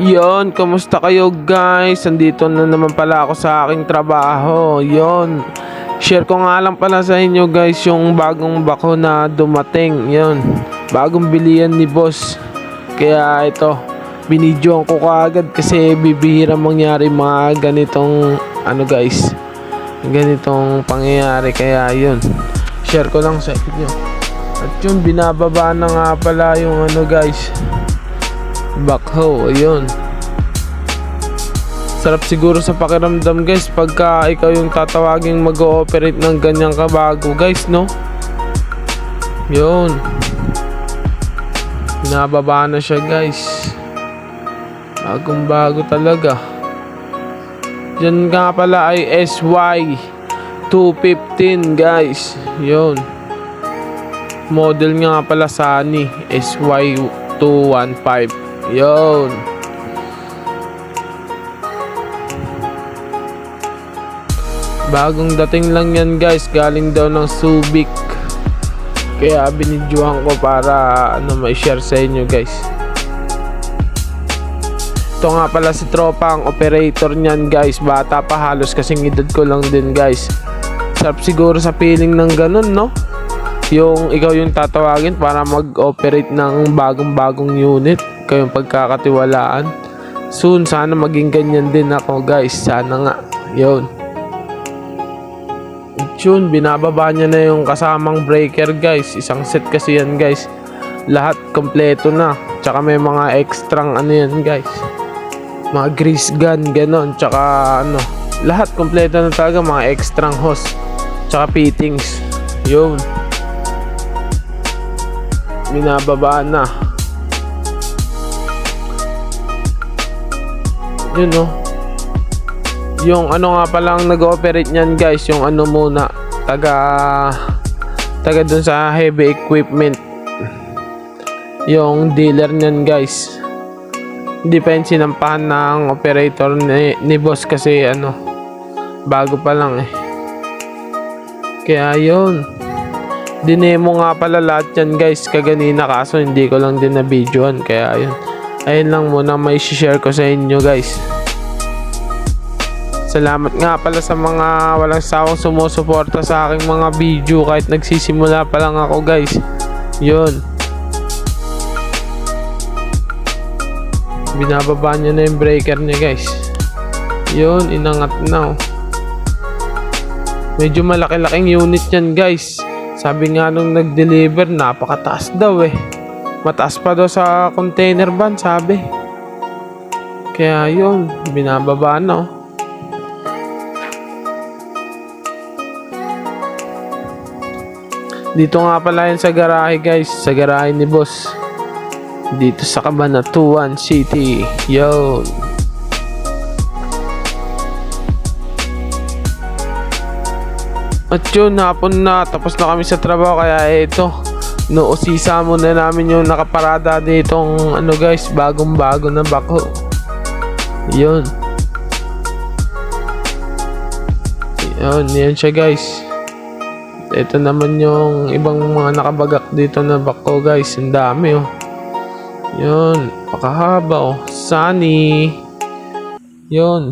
Yon, kumusta kayo guys? Andito na naman pala ako sa aking trabaho. Yon. Share ko nga lang pala sa inyo guys yung bagong bako na dumating. Yon. Bagong bilian ni boss. Kaya ito, binidyoan ko kaagad kasi bibihira mangyari mga ganitong ano guys. Ganitong pangyayari kaya yun. Share ko lang sa inyo. At yun, binababa na nga pala yung ano guys backhoe, ayun. Sarap siguro sa pakiramdam guys pagka ikaw yung tatawaging mag-ooperate ng ganyang kabago guys, no? Yun. Binababa na siya guys. Bagong bago talaga. Yan nga pala ay SY 215 guys. Yun. Model nga pala Sunny SY 215. Yun. Bagong dating lang yan guys, galing daw ng Subic. Kaya binidyohan ko para ano may share sa inyo guys. Ito nga pala si Tropa ang operator niyan guys. Bata pa halos kasing edad ko lang din guys. Sarap siguro sa feeling ng ganun no? Yung ikaw yung tatawagin para mag-operate ng bagong-bagong unit. Ikaw yung pagkakatiwalaan. Soon sana maging ganyan din ako guys. Sana nga. Yun. Yun, binababa niya na yung kasamang breaker guys. Isang set kasi yan guys. Lahat kompleto na. Tsaka may mga extrang ano yan guys. Mga grease gun, ganon. Tsaka ano. Lahat kompleto na talaga. Mga extrang hose. Tsaka fittings. Yun. Binababa na. Yun no. Yung ano nga palang nag-ooperate niyan guys, yung ano muna, taga taga dun sa heavy equipment. Yung dealer niyan guys. Hindi pa yun sinampahan ng operator ni, ni boss kasi ano, bago pa lang eh. Kaya yun. Dinemo nga pala lahat yan guys kaganina kaso hindi ko lang din na videoan kaya yun. Ayun lang muna may share ko sa inyo guys. Salamat nga pala sa mga walang sawang sumusuporta sa aking mga video kahit nagsisimula pa lang ako guys. Yun. Binababa niya na yung breaker niya guys. Yun, inangat na oh. Medyo malaki-laking unit yan guys. Sabi nga nung nag-deliver, napakataas daw eh. Mataas pa daw sa container van, sabi. Kaya yun, binababa na oh. Dito nga pala yan sa garahe guys, sa garahe ni boss. Dito sa Cabanatuan City. Yo. At yun, hapon na. Tapos na kami sa trabaho. Kaya ito, noosisa muna namin yung nakaparada ditong ano guys, bagong bago na bako. Yun. Yun, yan siya guys. Ito naman yung ibang mga nakabagak dito na bako guys. Ang dami oh. Yun. Pakahaba oh. Sunny. Yun.